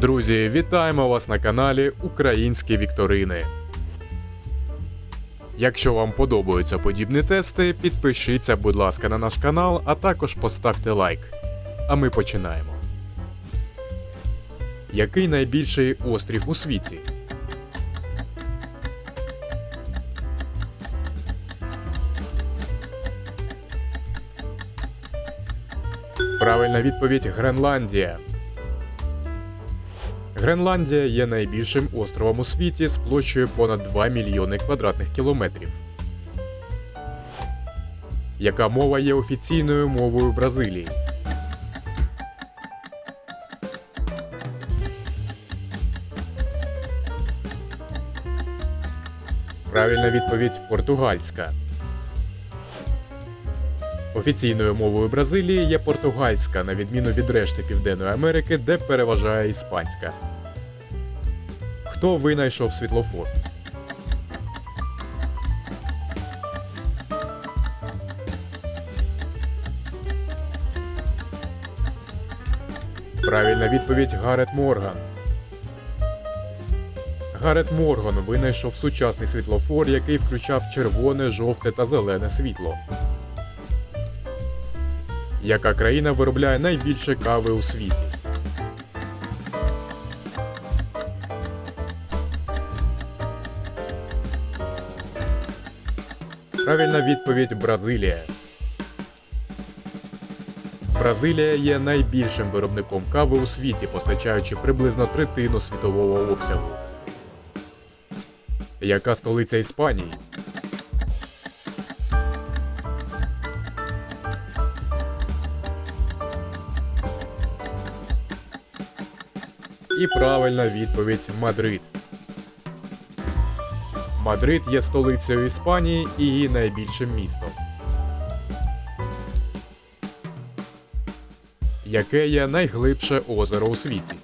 Друзі, вітаємо вас на каналі Українські Вікторини. Якщо вам подобаються подібні тести, підпишіться, будь ласка, на наш канал, а також поставте лайк. А ми починаємо. Який найбільший острів у світі? Правильна відповідь Гренландія. Гренландія є найбільшим островом у світі з площею понад 2 мільйони квадратних кілометрів. Яка мова є офіційною мовою Бразилії? Правильна відповідь португальська. Офіційною мовою Бразилії є португальська, на відміну від решти Південної Америки, де переважає іспанська. Хто винайшов світлофор? Правильна відповідь Гарет Морган. Гарет Морган винайшов сучасний світлофор, який включав червоне, жовте та зелене світло. Яка країна виробляє найбільше кави у світі? Правильна відповідь Бразилія. Бразилія є найбільшим виробником кави у світі, постачаючи приблизно третину світового обсягу. Яка столиця Іспанії? І правильна відповідь Мадрид. Мадрид є столицею Іспанії і її найбільшим містом. Яке є найглибше озеро у світі?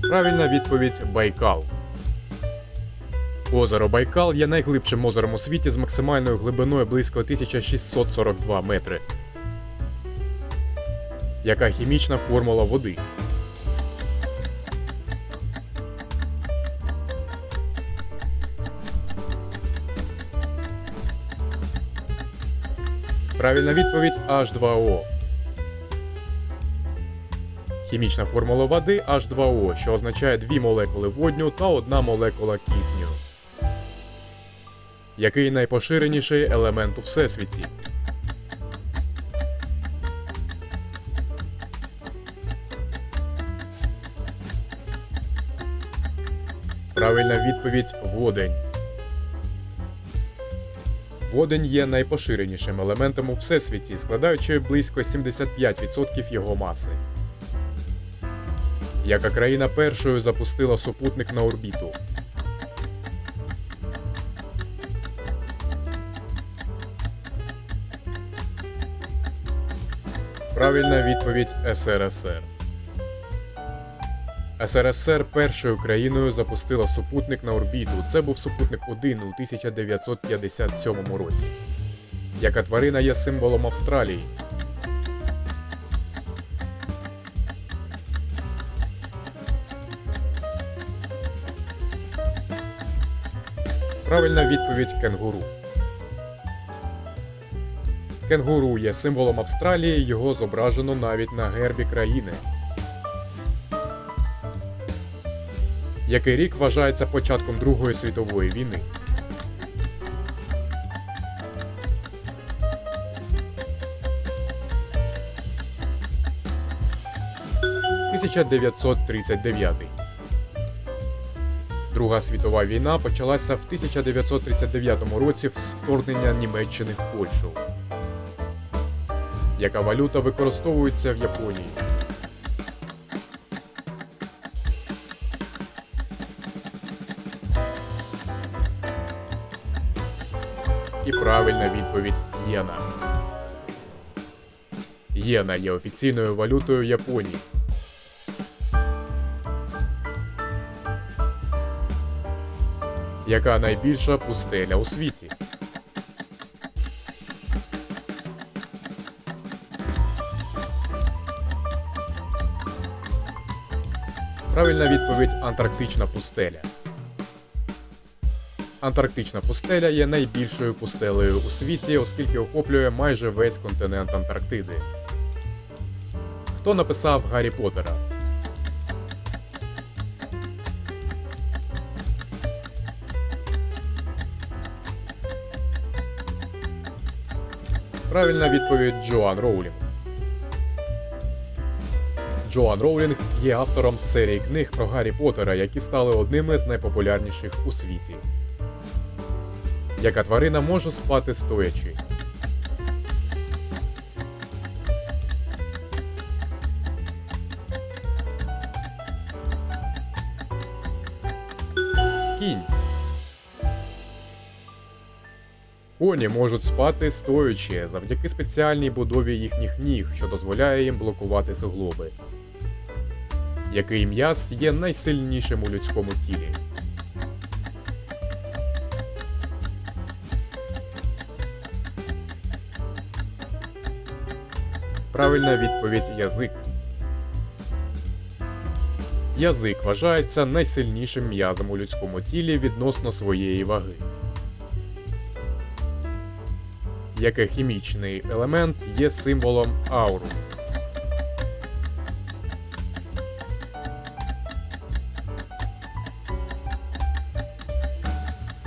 Правильна відповідь Байкал. Озеро Байкал є найглибшим озером у світі з максимальною глибиною близько 1642 метри. Яка хімічна формула води? Правильна відповідь H2O. Хімічна формула води H2O, що означає дві молекули водню та одна молекула кисню. Який найпоширеніший елемент у всесвіті? Правильна відповідь водень. Водень є найпоширенішим елементом у всесвіті, складаючи близько 75% його маси. Яка країна першою запустила супутник на орбіту? Правильна відповідь СРСР. СРСР першою країною запустила супутник на орбіту. Це був супутник 1 у 1957 році. Яка тварина є символом Австралії? Правильна відповідь кенгуру. Кенгуру є символом Австралії, його зображено навіть на гербі країни. Який рік вважається початком Другої світової війни? «1939». Друга світова війна почалася в 1939 році з вторгнення Німеччини в Польщу. Яка валюта використовується в Японії? І правильна відповідь єна. Єна є офіційною валютою Японії. Яка найбільша пустеля у світі? Правильна відповідь Антарктична пустеля. Антарктична пустеля є найбільшою пустелею у світі, оскільки охоплює майже весь континент Антарктиди. Хто написав Гаррі Поттера? Правильна відповідь Джоан Роулінг. Джоан Роулінг є автором серії книг про Гаррі Поттера, які стали одними з найпопулярніших у світі. Яка тварина може спати стоячи? Коні можуть спати стоячи завдяки спеціальній будові їхніх ніг, що дозволяє їм блокувати суглоби. Який м'яз є найсильнішим у людському тілі? Правильна відповідь язик. Язик вважається найсильнішим м'язом у людському тілі відносно своєї ваги. Який хімічний елемент є символом ауру?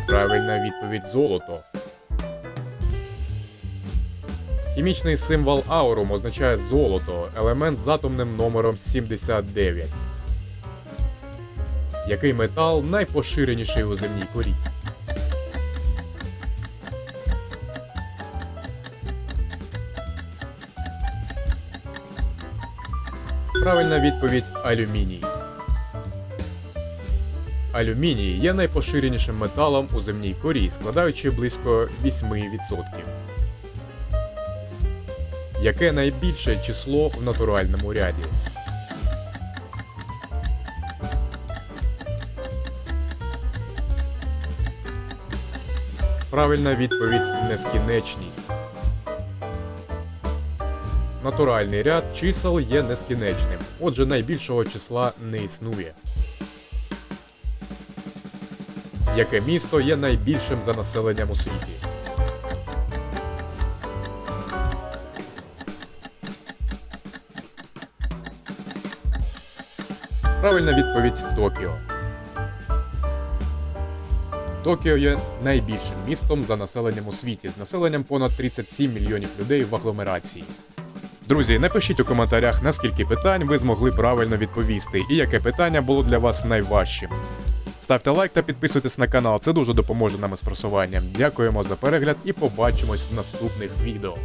Правильна відповідь золото. Хімічний символ аурум означає золото, елемент з атомним номером 79. Який метал найпоширеніший у земній корі? Правильна відповідь алюміній. Алюміній є найпоширенішим металом у земній корі, складаючи близько 8%. Яке найбільше число в натуральному ряді? Правильна відповідь нескінченність. Натуральний ряд чисел є нескінченним, отже найбільшого числа не існує. Яке місто є найбільшим за населенням у світі? Правильна відповідь Токіо. Токіо є найбільшим містом за населенням у світі з населенням понад 37 мільйонів людей в агломерації. Друзі, напишіть у коментарях, наскільки питань ви змогли правильно відповісти, і яке питання було для вас найважчим. Ставте лайк та підписуйтесь на канал, це дуже допоможе нам із просуванням. Дякуємо за перегляд і побачимось в наступних відео.